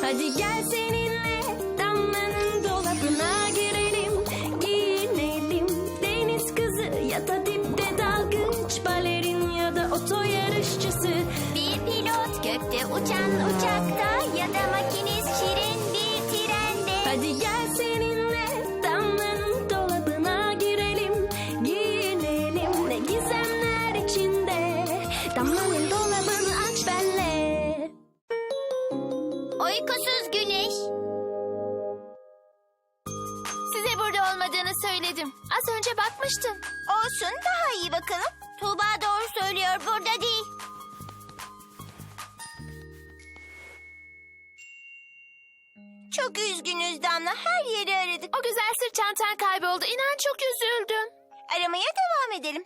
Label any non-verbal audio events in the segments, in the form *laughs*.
Hadi gel seninle Çok üzgünüz Damla. Her yeri aradık. O güzel sırt çantan kayboldu. İnan çok üzüldüm. Aramaya devam edelim.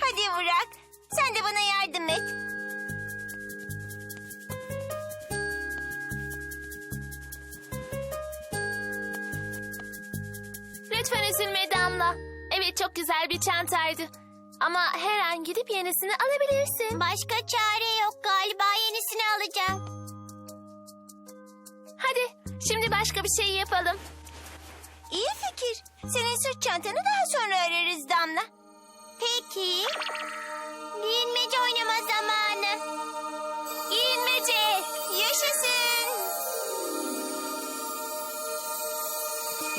Hadi Burak. Sen de bana yardım et. Lütfen üzülme Damla. Evet çok güzel bir çantaydı. Ama her an gidip yenisini alabilirsin. Başka çare yok galiba yenisini alacağım. Hadi şimdi başka bir şey yapalım. İyi fikir. Senin sırt çantanı daha sonra ararız Damla. Peki. Giyinmece oynama zamanı. Giyinmece. Yaşasın.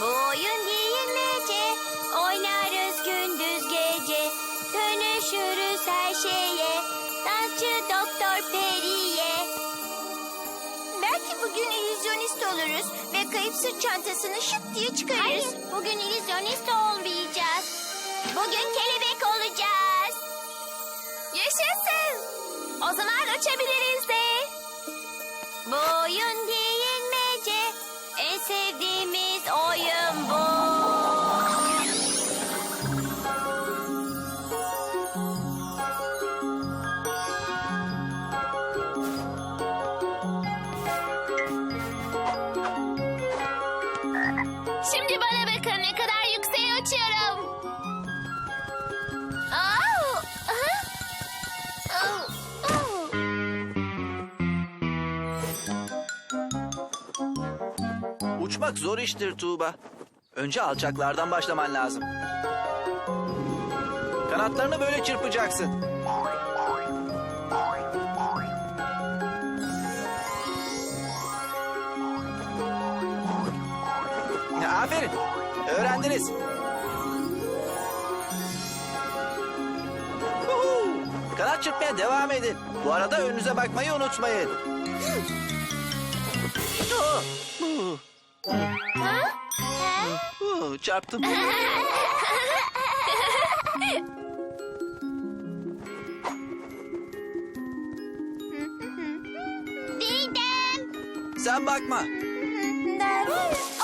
Bu oyun giyinmece. Oynarız gündüz gece. Dönüşürüz her şeye. Dansçı doktor periye. Bugün illüzyonist oluruz ve kayıp sırt çantasını şıp diye çıkarırız. Hayır, bugün illüzyonist olmayacağız. Bugün kelebek olacağız. Yaşasın. O zaman uçabiliriz de. Bu oyun Uçmak zor iştir Tuğba. Önce alçaklardan başlaman lazım. Kanatlarını böyle çırpacaksın. Aferin. Öğrendiniz. Kanat çırpmaya devam edin. Bu arada önünüze bakmayı unutmayın. *laughs* Çarptım. Didem. Sen bakma. Oo.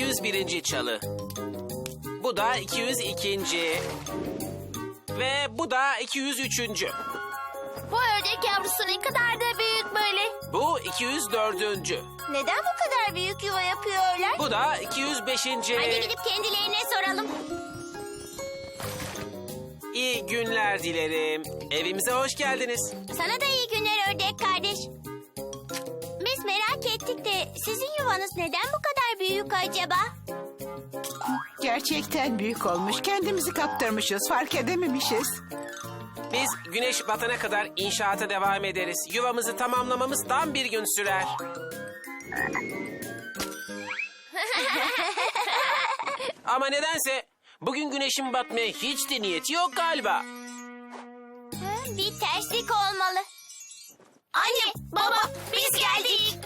201. çalı. Bu da 202. Ve bu da 203. Bu ördek yavrusu ne kadar da büyük böyle. Bu 204. Neden bu kadar büyük yuva yapıyorlar? Bu da 205. Hadi gidip kendilerine soralım. İyi günler dilerim. Evimize hoş geldiniz. Sana da iyi günler ördek kardeş. Biz merak de sizin yuvanız neden bu kadar büyük acaba? Gerçekten büyük olmuş. Kendimizi kaptırmışız. Fark edememişiz. Biz güneş batana kadar inşaata devam ederiz. Yuvamızı tamamlamamız tam bir gün sürer. *laughs* Ama nedense bugün güneşin batmaya hiç de niyeti yok galiba. Bir terslik olmalı. Anne, baba biz geldik.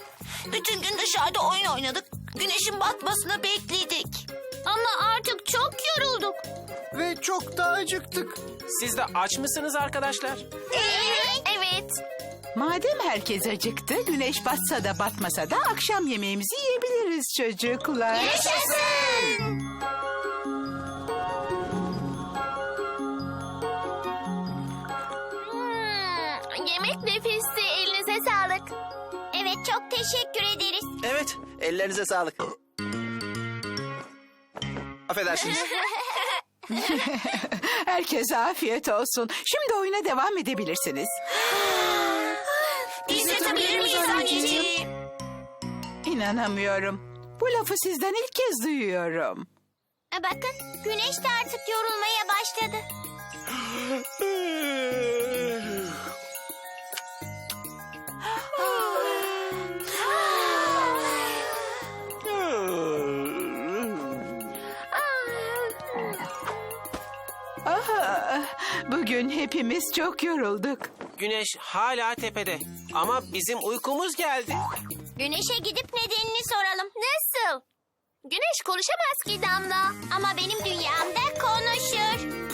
Bütün gün dışarıda oyun oynadık. Güneşin batmasını bekledik. Ama artık çok yorulduk. Ve çok da acıktık. Siz de aç mısınız arkadaşlar? Evet. Evet. Madem herkes acıktı, güneş batsa da batmasa da akşam yemeğimizi yiyebiliriz çocuklar. Yaşasın. Çok teşekkür ederiz. Evet, ellerinize sağlık. Affedersiniz. *laughs* Herkese afiyet olsun. Şimdi oyuna devam edebilirsiniz. Biz yatabilir miyiz anneciğim? İnanamıyorum. Bu lafı sizden ilk kez duyuyorum. E, Bakın güneş de artık yorulmaya başladı. *laughs* bugün hepimiz çok yorulduk. Güneş hala tepede. Ama bizim uykumuz geldi. Güneşe gidip nedenini soralım. Nasıl? Güneş konuşamaz ki Damla. Ama benim dünyamda konuşur.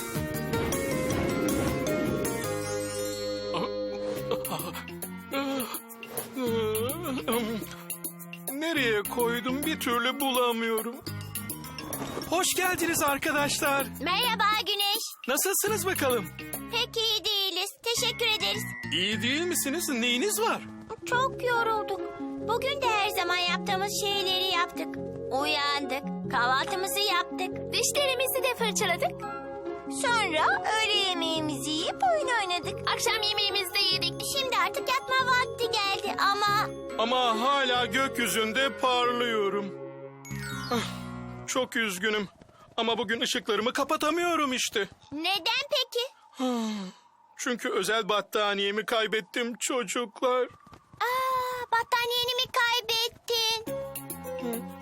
Nereye koydum bir türlü bulamıyorum. Hoş geldiniz arkadaşlar. Merhaba. Nasılsınız bakalım? Pek iyi değiliz. Teşekkür ederiz. İyi değil misiniz? Neyiniz var? Çok yorulduk. Bugün de her zaman yaptığımız şeyleri yaptık. Uyandık, kahvaltımızı yaptık. Dişlerimizi de fırçaladık. Sonra öğle yemeğimizi yiyip oyun oynadık. Akşam yemeğimizi de yedik. Şimdi artık yatma vakti geldi ama... Ama hala gökyüzünde parlıyorum. Ah, Çok üzgünüm. Ama bugün ışıklarımı kapatamıyorum işte. Neden peki? *sighs* Çünkü özel battaniyemi kaybettim çocuklar. Aa, battaniyeni mi kaybettin?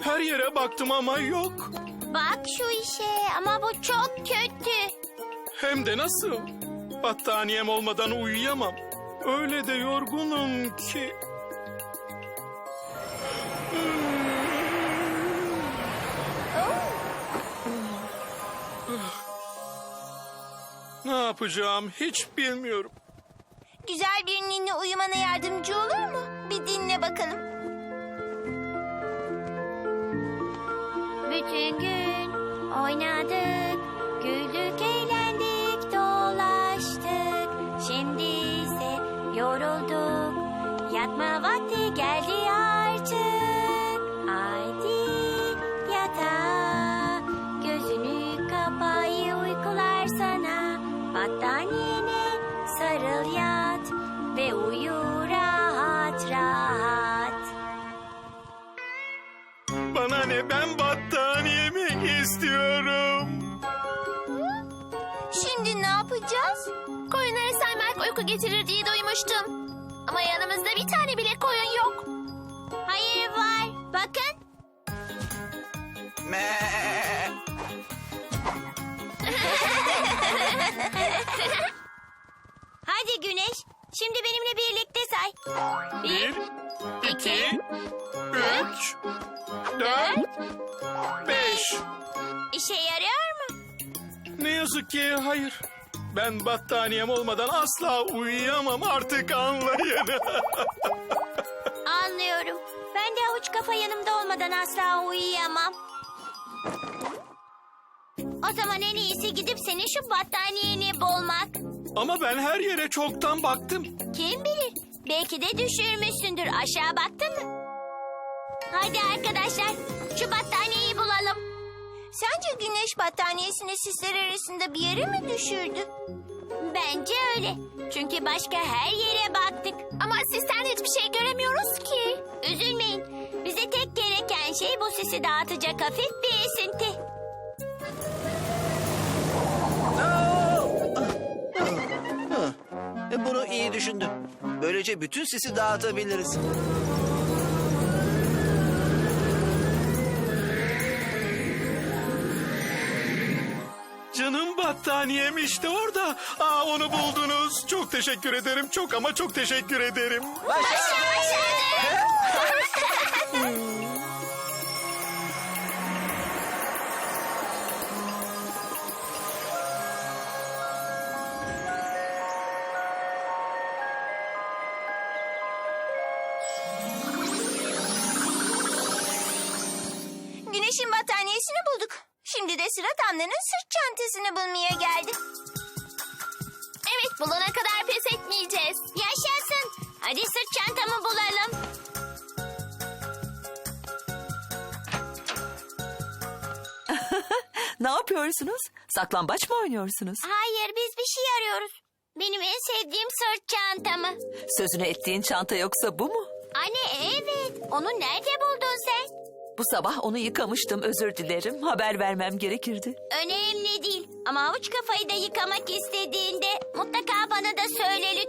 Her yere baktım ama yok. Bak şu işe ama bu çok kötü. Hem de nasıl? Battaniyem olmadan uyuyamam. Öyle de yorgunum ki. Ne yapacağım hiç bilmiyorum. Güzel bir ninni uyumana yardımcı olur mu? Bir dinle bakalım. Bütün gün oynadık, güldük, Şimdi ne yapacağız? Koyunları saymak uyku getirir diye duymuştum. Ama yanımızda bir tane bile koyun yok. Hayır var. Bakın. Me. *laughs* Hadi Güneş. Şimdi benimle birlikte say. Bir, hayır. Ben battaniyem olmadan asla uyuyamam artık anlayın. *laughs* Anlıyorum. Ben de avuç kafa yanımda olmadan asla uyuyamam. O zaman en iyisi gidip senin şu battaniyeni bulmak. Ama ben her yere çoktan baktım. Kim bilir? Belki de düşürmüşsündür. Aşağı baktın mı? Hadi arkadaşlar şu battaniyeyi bulalım. Sence güneş battaniyesini sisler arasında bir yere mi düşürdü? Bence öyle. Çünkü başka her yere baktık. Ama sizden hiçbir şey göremiyoruz ki. Üzülmeyin. Bize tek gereken şey bu sisi dağıtacak hafif bir esinti. E, Bunu iyi düşündüm. Böylece bütün sisi dağıtabiliriz. Canım battaniyem işte orada. Aa onu buldunuz. Çok teşekkür ederim. Çok ama çok teşekkür ederim. Güneşin battaniyesini bulduk. Şimdi de sıra Tanrı'nın sırt görüntüsünü bulmaya geldik. Evet bulana kadar pes etmeyeceğiz. Yaşasın. Hadi sırt çantamı bulalım. *laughs* ne yapıyorsunuz? Saklambaç mı oynuyorsunuz? Hayır biz bir şey arıyoruz. Benim en sevdiğim sırt çantamı. Sözünü ettiğin çanta yoksa bu mu? Anne evet. Onu nerede buldun sen? Bu sabah onu yıkamıştım özür dilerim. Haber vermem gerekirdi. Önemli değil. Ama havuç kafayı da yıkamak istediğinde mutlaka bana da söyle